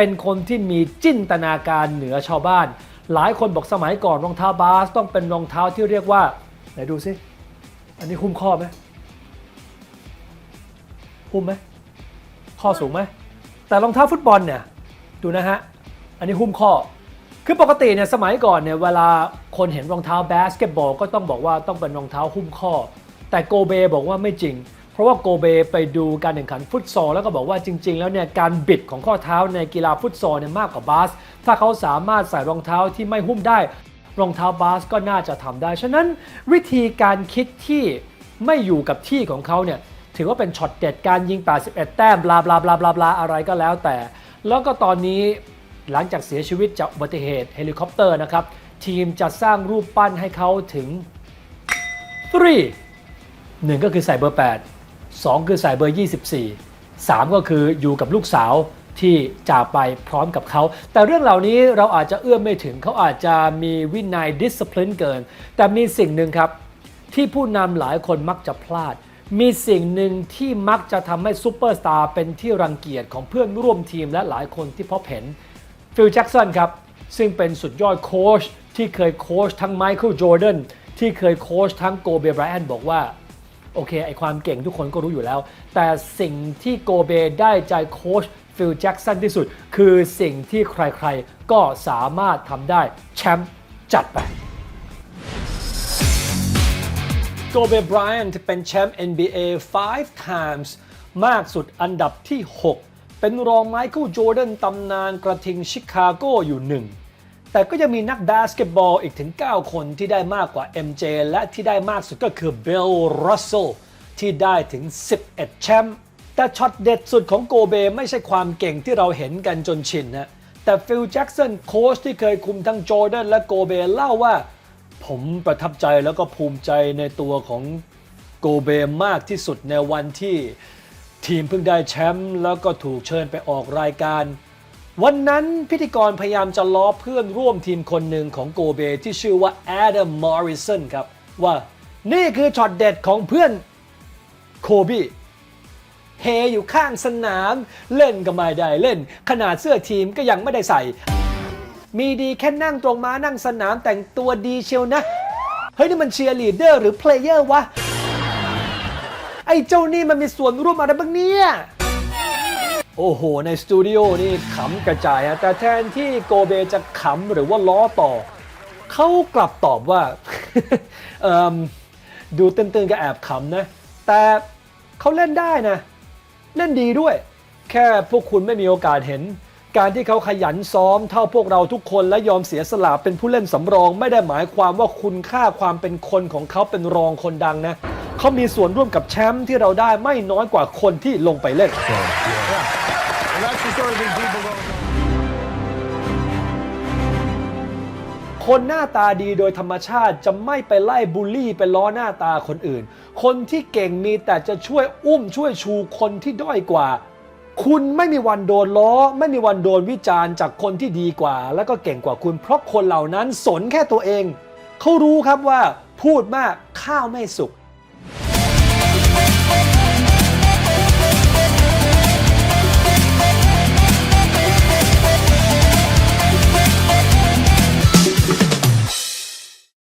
เป็นคนที่มีจินตนาการเหนือชาวบ้าน หลายคนบอกสมัยก่อนรองเท้าบาสต้องเป็นรองเท้าที่เรียกว่า ไหนดูสิ อันนี้หุ้มข้อไหมหุ้มไหมข้อสูงไหมแต่รองเท้าฟุตบอลเนี่ยดูนะฮะ อันนี้หุ้มข้อ คือปกติเนี่ยสมัยก่อนเนี่ยเวลาคนเห็นรองเท้าบาสเกตบอลก็ต้องบอกว่าต้องเป็นรองเท้าหุ้มข้อ แต่โกเบบอกว่าไม่จริง ราะว่าโกเบไปดูการแข่งขันฟุตซอลแล้วก็บอกว่าจริง ๆ แล้วเนี่ยการบิดของข้อเท้าในกีฬาฟุตซอลเนี่ยมากกว่าบาส ถ้าเขาสามารถใส่รองเท้าที่ไม่หุ้มได้ รองเท้าบาสก็น่าจะทำได้ ฉะนั้นวิธีการคิดที่ไม่อยู่กับที่ของเขาเนี่ยถือว่าเป็นช็อตเด็ดการยิง 81 แต้มบลาบลาบลาบลาบลาอะไรก็แล้วแต่ แล้วก็ตอนนี้หลังจากเสียชีวิตจากอุบัติเหตุเฮลิคอปเตอร์นะครับทีมจะสร้างรูปปั้นให้เขาถึง3หนึ่งก็คือใส่เบอร์ 8 2 คือใส่เบอร์ 24 3 ก็คืออยู่กับลูกสาวที่จากไปพร้อมกับเขา แต่เรื่องเหล่านี้เราอาจจะเอื้อมไม่ถึงเขาอาจจะมีวินัยดิส c พลินเกิน แต่มีสิ่งหนึ่งครับ ที่ผู้นำหลายคนมักจะพลาด มีสิ่งหนึ่งที่มักจะทำให้ซูเปอร์สตาร์เป็นที่รังเกียจของเพื่อนร่วมทีมและหลายคนที่พบเห็นฟิลแจ็กสันครับซึ่งเป็นสุดยอดโค้ชที่เคยโค้ชทั้งไมเคิลจอร์แดนที่เคยโค้ชทั้งโกเบไบรอันบอกว่า โอเค ไอความเก่งทุกคนก็รู้อยู่แล้ว แต่สิ่งที่โกเบได้ใจโค้ชฟิลแจ็กสันที่สุด คือสิ่งที่ใครๆ ก็สามารถทำได้ แชมป์จัดไปโกเบไบรอันเป็นแชมป์ NBA 5 times มากสุดอันดับที่ 6 เป็นรองไมเคิลจอร์แดนตำนานกระทิงชิคาโกอยู่หนึ่ง แต่ก็ยังมีนักบาสเกตบอลอีกถึง 9 คนที่ได้มากกว่า MJ และที่ได้มากสุดก็คือเบลรัสเซลที่ได้ถึง 11 แชมป์แต่ช็อตเด็ดสุดของโกเบไม่ใช่ความเก่งที่เราเห็นกันจนชินนะแต่ฟิลแจ็กสันโค้ชที่เคยคุมทั้งจอร์แดนและโกเบเล่าว่า ผมประทับใจแล้วก็ภูมิใจในตัวของโกเบมากที่สุดในวันที่ทีมเพิ่งได้แชมป์แล้วก็ถูกเชิญไปออกรายการ วันนั้นพิธีกรพยายามจะล้อเพื่อนร่วมทีมคนหนึ่งของโกเบที่ชื่อว่าแอดัมมอริสันครับ ว่านี่คือช็อตเด็ดของเพื่อนโคบีเฮอยู่ข้างสนาม เล่นก็ไม่ได้เล่น ขนาดเสื้อทีมก็ยังไม่ได้ใส่ มีดีแค่นั่งตรงม้านั่งสนามแต่งตัวดีเชียวนะ เฮ้ย นี่มันเชียร์ลีดเดอร์หรือเพลเยอร์วะ ไอ้เจ้านี่มันมีส่วนร่วมอะไรบ้างเนี่ย โอ้โห ในสตูดิโอนี่ขำกระจายอะแต่แทนที่โกเบจะขำหรือว่าล้อต่อ เขากลับตอบว่าดูตื่นๆก็แอบขำนะ แต่เขาเล่นได้นะ เล่นดีด้วย แค่พวกคุณไม่มีโอกาสเห็น การที่เขาขยันซ้อมเท่าพวกเราทุกคนและยอมเสียสละเป็นผู้เล่นสำรอง ไม่ได้หมายความว่าคุณค่าความเป็นคนของเขาเป็นรองคนดังนะเขามีส่วนร่วมกับแชมป์ที่เราได้ไม่น้อยกว่าคนที่ลงไปเล่น คนหน้าตาดีโดยธรรมชาติจะไม่ไปไล่บูลลี่ไปล้อหน้าตาคนอื่น คนที่เก่งมีแต่จะช่วยอุ้มช่วยชูคนที่ด้อยกว่า คุณไม่มีวันโดนล้อ ไม่มีวันโดนวิจารณ์จากคนที่ดีกว่า แล้วก็เก่งกว่าคุณ เพราะคนเหล่านั้นสนแค่ตัวเอง เขารู้ครับว่าพูดมากข้าวไม่สุก